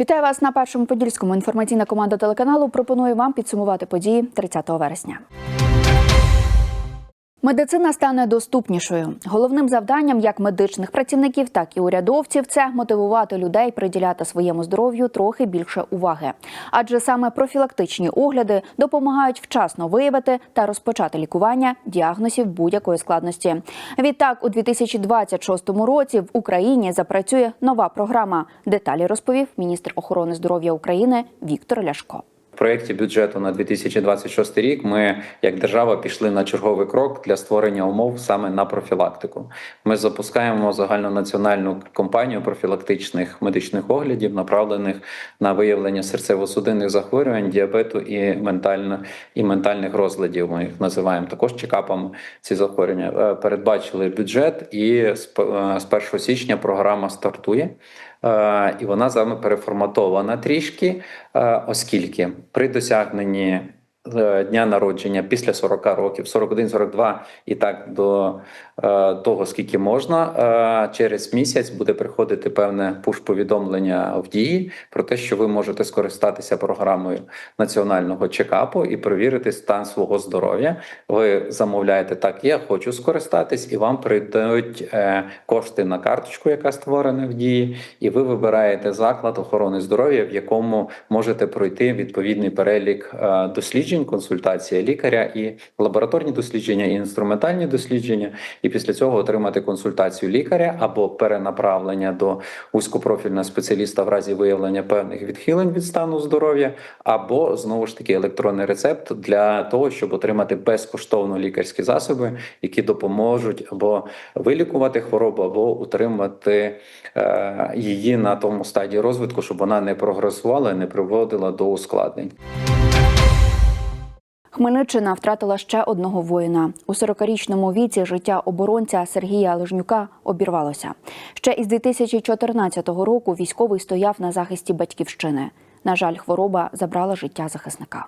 Вітаю вас на першому подільському. Інформаційна команда телеканалу пропонує вам підсумувати події 30 вересня. Медицина стане доступнішою. Головним завданням як медичних працівників, так і урядовців це мотивувати людей приділяти своєму здоров'ю трохи більше уваги. Адже саме профілактичні огляди допомагають вчасно виявити та розпочати лікування діагнозів будь-якої складності. Відтак, у 2026 році в Україні запрацює нова програма. Деталі розповів міністр охорони здоров'я України Віктор Ляшко. Проєкті бюджету на 2026 рік ми, як держава, пішли на черговий крок для створення умов саме на профілактику. Ми запускаємо загальнонаціональну кампанію профілактичних медичних оглядів, направлених на виявлення серцево-судинних захворювань, діабету і ментально і ментальних розладів. Ми їх називаємо також чекапами. Ці захворювання Е, передбачили бюджет, і з е, з 1 січня програма стартує. Е, І вона з вами переформатована трішки, е, оскільки при досягненні дня народження після 40 років, 41-42 і так до е, того, скільки можна, е, через місяць буде приходити певне пуш-повідомлення в дії про те, що ви можете скористатися програмою національного чекапу і перевірити стан свого здоров'я. Ви замовляєте так, я хочу скористатись, і вам прийдуть е, кошти на карточку, яка створена в дії, і ви вибираєте заклад охорони здоров'я, в якому можете пройти відповідний перелік е, досліджень, консультація лікаря і лабораторні дослідження, і інструментальні дослідження, і після цього отримати консультацію лікаря або перенаправлення до вузькопрофільного спеціаліста в разі виявлення певних відхилень від стану здоров'я, або знову ж таки електронний рецепт для того, щоб отримати безкоштовно лікарські засоби, які допоможуть або вилікувати хворобу, або утримати е, її на тому стадії розвитку, щоб вона не прогресувала і не приводила до ускладнень. Хмельниччина втратила ще одного воїна. У 40-річному віці життя оборонця Сергія Лежнюка обірвалося. Ще із 2014 року військовий стояв на захисті батьківщини. На жаль, хвороба забрала життя захисника.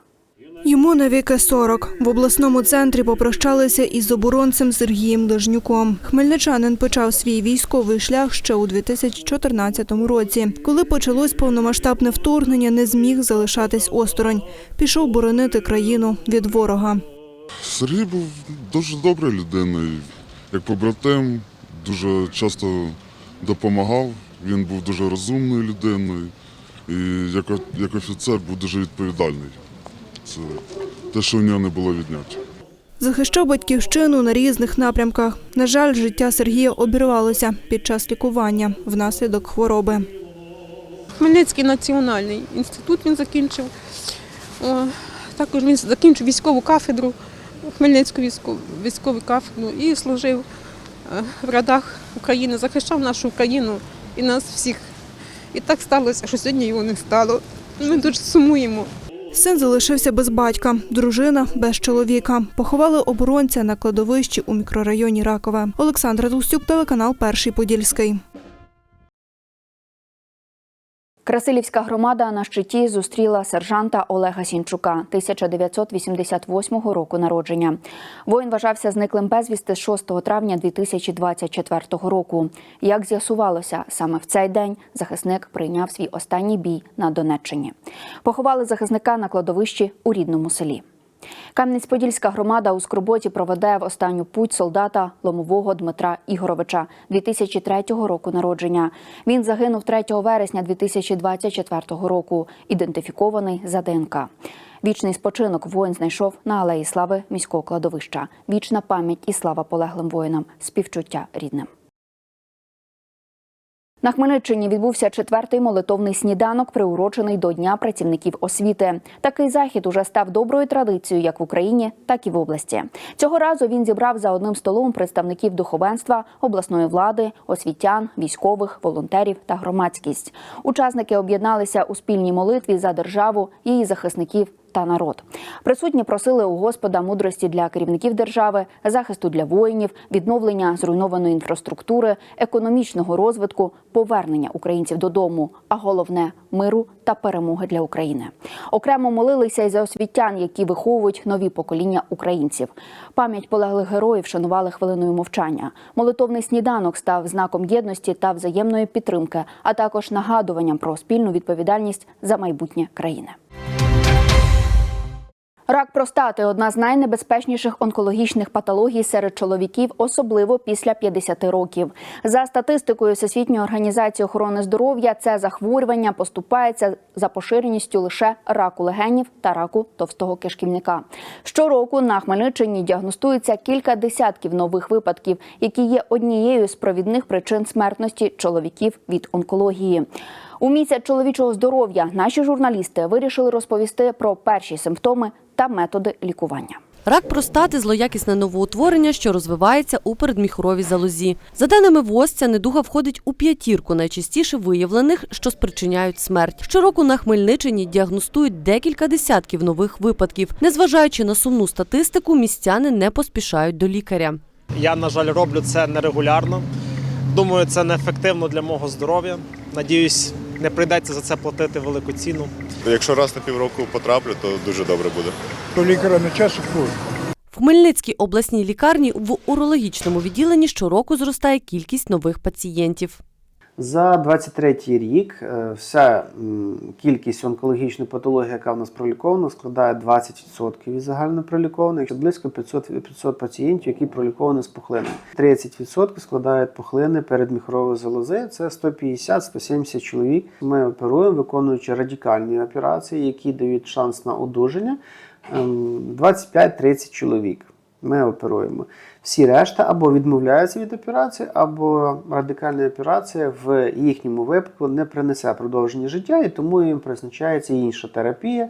Йому навіки 40. В обласному центрі попрощалися із оборонцем Сергієм Лежнюком. Хмельничанин почав свій військовий шлях ще у 2014 році. Коли почалось повномасштабне вторгнення, не зміг залишатись осторонь. Пішов боронити країну від ворога. Сергій був дуже доброю людиною, як побратим, дуже часто допомагав. Він був дуже розумною людиною і як офіцер був дуже відповідальний. Це те, що в нього не було відняття. Захищав батьківщину на різних напрямках. На жаль, життя Сергія обірвалося під час лікування внаслідок хвороби. Хмельницький національний інститут він закінчив. Також він закінчив військову кафедру, Хмельницьку військову, військову кафедру і служив е, в радах України, захищав нашу країну і нас всіх. І так сталося, що сьогодні його не стало. Ми дуже сумуємо. Син залишився без батька, дружина без чоловіка. Поховали оборонця на кладовищі у мікрорайоні Ракове. Олександра Дустюк, телеканал Перший Подільський. Красилівська громада на щиті зустріла сержанта Олега Сінчука 1988 року народження. Воїн вважався зниклим безвісти з 6 травня 2024 року. Як з'ясувалося, саме в цей день захисник прийняв свій останній бій на Донеччині. Поховали захисника на кладовищі у рідному селі. Кам'янець-Подільська громада у Скорботі проведе в останню путь солдата Ломового Дмитра Ігоровича 2003 року народження. Він загинув 3 вересня 2024 року, ідентифікований за ДНК. Вічний спочинок воїн знайшов на алеї слави міського кладовища. Вічна пам'ять і слава полеглим воїнам, співчуття рідним. На Хмельниччині відбувся четвертий молитовний сніданок, приурочений до Дня працівників освіти. Такий захід уже став доброю традицією як в Україні, так і в області. Цього разу він зібрав за одним столом представників духовенства, обласної влади, освітян, військових, волонтерів та громадськість. Учасники об'єдналися у спільній молитві за державу, її захисників та народ. Присутні просили у Господа мудрості для керівників держави, захисту для воїнів, відновлення зруйнованої інфраструктури, економічного розвитку, повернення українців додому, а головне миру та перемоги для України. Окремо молилися й за освітян, які виховують нові покоління українців. Пам'ять полеглих героїв шанували хвилиною мовчання. Молитовний сніданок став знаком єдності та взаємної підтримки, а також нагадуванням про спільну відповідальність за майбутнє країни. Рак простати одна з найнебезпечніших онкологічних патологій серед чоловіків, особливо після 50 років. За статистикою Всесвітньої організації охорони здоров'я, це захворювання поступається за поширеністю лише раку легенів та раку товстого кишківника. Щороку на Хмельниччині діагностується кілька десятків нових випадків, які є однією з провідних причин смертності чоловіків від онкології. У місяць чоловічого здоров'я наші журналісти вирішили розповісти про перші симптоми та методи лікування. Рак простати злоякісне новоутворення, що розвивається у передміхоровій залозі. За даними ВОЗ, ця недуга входить у п'ятірку найчастіше виявлених, що спричиняють смерть. Щороку на Хмельниччині діагностують декілька десятків нових випадків. Незважаючи на сумну статистику, містяни не поспішають до лікаря. Я, на жаль, роблю це нерегулярно. Думаю, це неефективно для мого здоров'я. Надіюсь, не прийдеться за це платити велику ціну. Якщо раз на півроку потраплю, то дуже добре буде. до лікаря не час ходить. В Хмельницькій обласній лікарні в урологічному відділенні щороку зростає кількість нових пацієнтів. За 23 рік е, вся кількість онкологічної патології, яка в нас пролікована, складає 20% від загально пролікованих, близько 500, 500 пацієнтів, які проліковані з пухлинами. 30% складають пухлини передміхорової залози. Це 150-170 чоловік. Ми оперуємо, виконуючи радикальні операції, які дають шанс на одужання. ем, 25-30 чоловік. Ми оперуємо. Всі решта або відмовляються від операції, або радикальна операція в їхньому випадку не принесе продовження життя, і тому їм призначається інша терапія.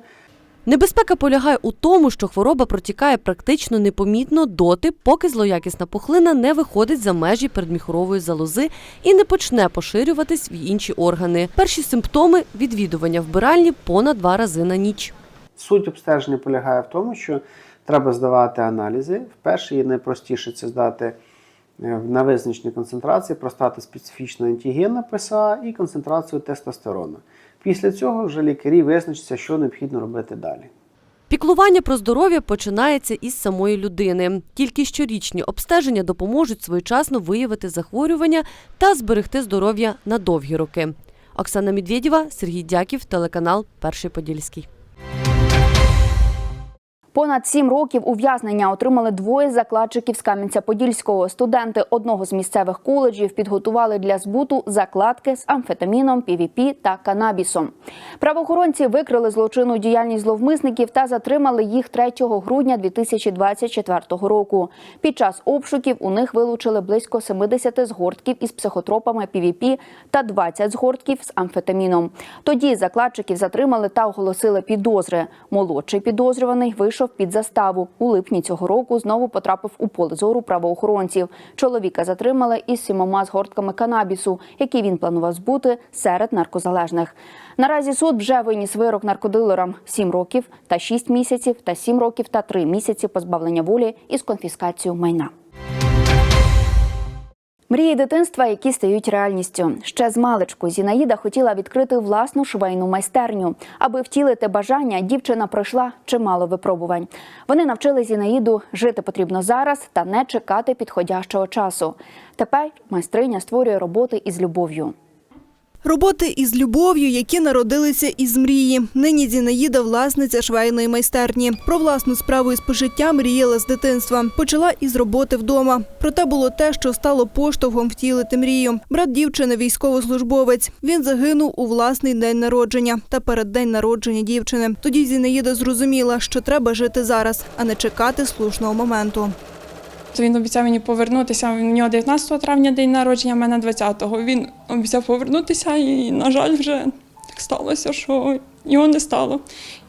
Небезпека полягає у тому, що хвороба протікає практично непомітно доти, поки злоякісна пухлина не виходить за межі передміхорової залози і не почне поширюватись в інші органи. Перші симптоми відвідування вбиральні понад два рази на ніч. Суть обстеження полягає в тому, що треба здавати аналізи. Вперше і найпростіше це здати е, на визначені концентрації простати специфічного антигена ПСА і концентрацію тестостерону. Після цього вже лікарі визначаться, що необхідно робити далі. Піклування про здоров'я починається із самої людини. Тільки щорічні обстеження допоможуть своєчасно виявити захворювання та зберегти здоров'я на довгі роки. Оксана Медведєва, Сергій Дяків, телеканал Перший Подільський. Понад сім років ув'язнення отримали двоє закладчиків з Кам'янця-Подільського. Студенти одного з місцевих коледжів підготували для збуту закладки з амфетаміном, півіпі та канабісом. Правоохоронці викрили злочинну діяльність зловмисників та затримали їх 3 грудня 2024 року. Під час обшуків у них вилучили близько 70 згортків із психотропами півіпі та 20 згортків з амфетаміном. Тоді закладчиків затримали та оголосили підозри. Молодший підозрюваний вийшов під заставу. У липні цього року знову потрапив у поле зору правоохоронців. Чоловіка затримали із сімома згортками канабісу, які він планував збути серед наркозалежних. Наразі суд вже виніс вирок наркодилерам 7 років та 6 місяців та 7 років та 3 місяці позбавлення волі із конфіскацією майна. Мрії дитинства, які стають реальністю. Ще з маличку Зінаїда хотіла відкрити власну швейну майстерню. Аби втілити бажання, дівчина пройшла чимало випробувань. Вони навчили Зінаїду жити потрібно зараз та не чекати підходящого часу. Тепер майстриня створює роботи із любов'ю. Роботи із любов'ю, які народилися із мрії. Нині Зінаїда – власниця швейної майстерні. Про власну справу із пошиття мріяла з дитинства. Почала із роботи вдома. Проте було те, що стало поштовхом втілити мрію. Брат дівчини – військовослужбовець. Він загинув у власний день народження та перед день народження дівчини. Тоді Зінаїда зрозуміла, що треба жити зараз, а не чекати слушного моменту. То він обіцяв мені повернутися. У нього 19 травня день народження, в мене 20-го. Він обіцяв повернутися, і, на жаль, вже так сталося, що його не стало.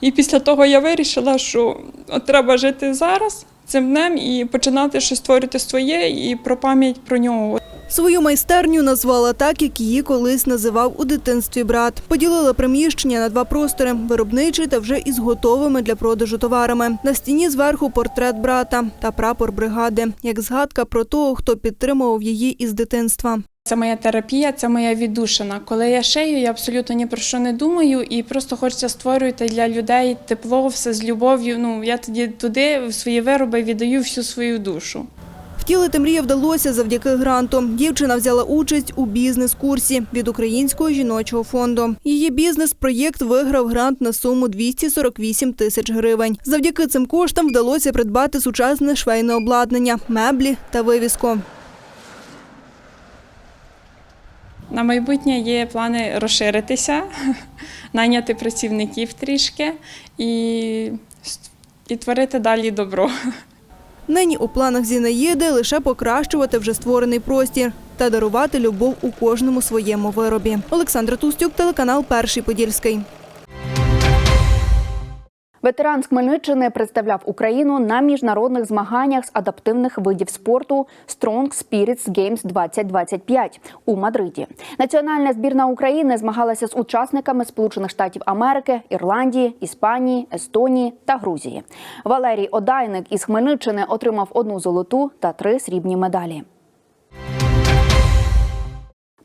І після того я вирішила, що от треба жити зараз цим днем і починати щось створювати своє і про пам'ять про нього. Свою майстерню назвала так, як її колись називав у дитинстві брат. Поділила приміщення на два простори виробничий та вже із готовими для продажу товарами. На стіні зверху портрет брата та прапор бригади, як згадка про того, хто підтримував її із дитинства. Це моя терапія, це моя віддушина. Коли я шию, я абсолютно ні про що не думаю і просто хочеться створювати для людей тепло, все з любов'ю. Ну я тоді туди в свої вироби віддаю всю свою душу. Втілити мрію вдалося завдяки гранту. Дівчина взяла участь у бізнес-курсі від Українського жіночого фонду. Її бізнес-проєкт виграв грант на суму 248 тисяч гривень. Завдяки цим коштам вдалося придбати сучасне швейне обладнання, меблі та вивіску. На майбутнє є плани розширитися, найняти працівників трішки і, і творити далі добро. Нині у планах Зінаїди лише покращувати вже створений простір та дарувати любов у кожному своєму виробі. Олександра Тустюк, телеканал Перший Подільський. Ветеран з Хмельниччини представляв Україну на міжнародних змаганнях з адаптивних видів спорту Strong Spirits Games 2025 у Мадриді. Національна збірна України змагалася з учасниками Сполучених Штатів Америки, Ірландії, Іспанії, Естонії та Грузії. Валерій Одайник із Хмельниччини отримав одну золоту та три срібні медалі.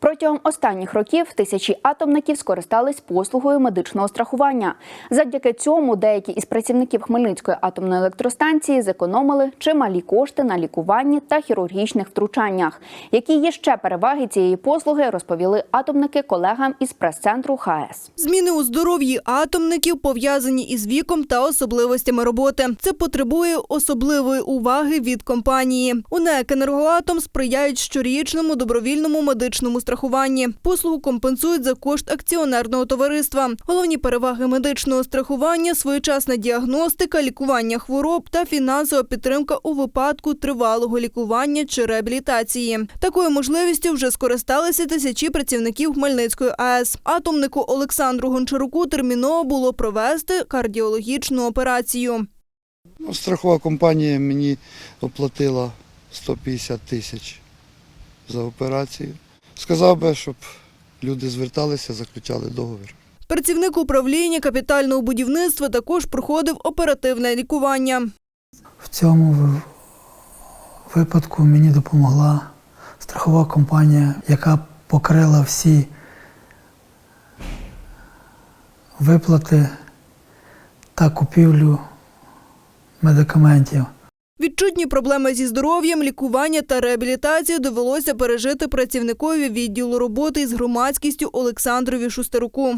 Протягом останніх років тисячі атомників скористались послугою медичного страхування. Завдяки цьому деякі із працівників Хмельницької атомної електростанції зекономили чималі кошти на лікуванні та хірургічних втручаннях. Які є ще переваги цієї послуги, розповіли атомники колегам із прес-центру ХАЕС. Зміни у здоров'ї атомників пов'язані із віком та особливостями роботи. Це потребує особливої уваги від компанії. У НЕК «Енергоатом» сприяють щорічному добровільному медичному страхуванні. Послугу компенсують за кошт акціонерного товариства. Головні переваги медичного страхування своєчасна діагностика, лікування хвороб та фінансова підтримка у випадку тривалого лікування чи реабілітації. Такою можливістю вже скористалися тисячі працівників Хмельницької АЕС. Атомнику Олександру Гончаруку терміново було провести кардіологічну операцію. Ну, страхова компанія мені оплатила 150 тисяч за операцію. Сказав би, щоб люди зверталися, заключали договір. Працівник управління капітального будівництва також проходив оперативне лікування. В цьому випадку мені допомогла страхова компанія, яка покрила всі виплати та купівлю медикаментів. Відчутні проблеми зі здоров'ям, лікування та реабілітацію довелося пережити працівникові відділу роботи із громадськістю Олександрові Шустеруку.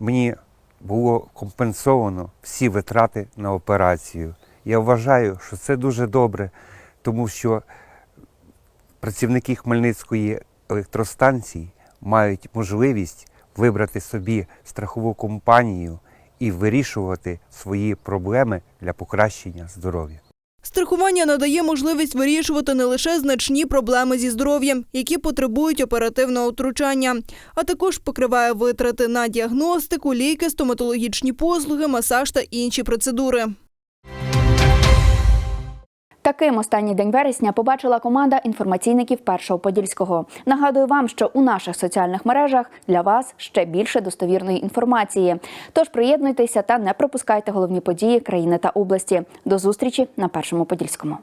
мені було компенсовано всі витрати на операцію. Я вважаю, що це дуже добре, тому що працівники Хмельницької електростанції мають можливість вибрати собі страхову компанію і вирішувати свої проблеми для покращення здоров'я. Страхування надає можливість вирішувати не лише значні проблеми зі здоров'ям, які потребують оперативного втручання, а також покриває витрати на діагностику, ліки, стоматологічні послуги, масаж та інші процедури. Таким останній день вересня побачила команда інформаційників Першого Подільського. Нагадую вам, що у наших соціальних мережах для вас ще більше достовірної інформації. Тож приєднуйтеся та не пропускайте головні події країни та області. До зустрічі на Першому Подільському.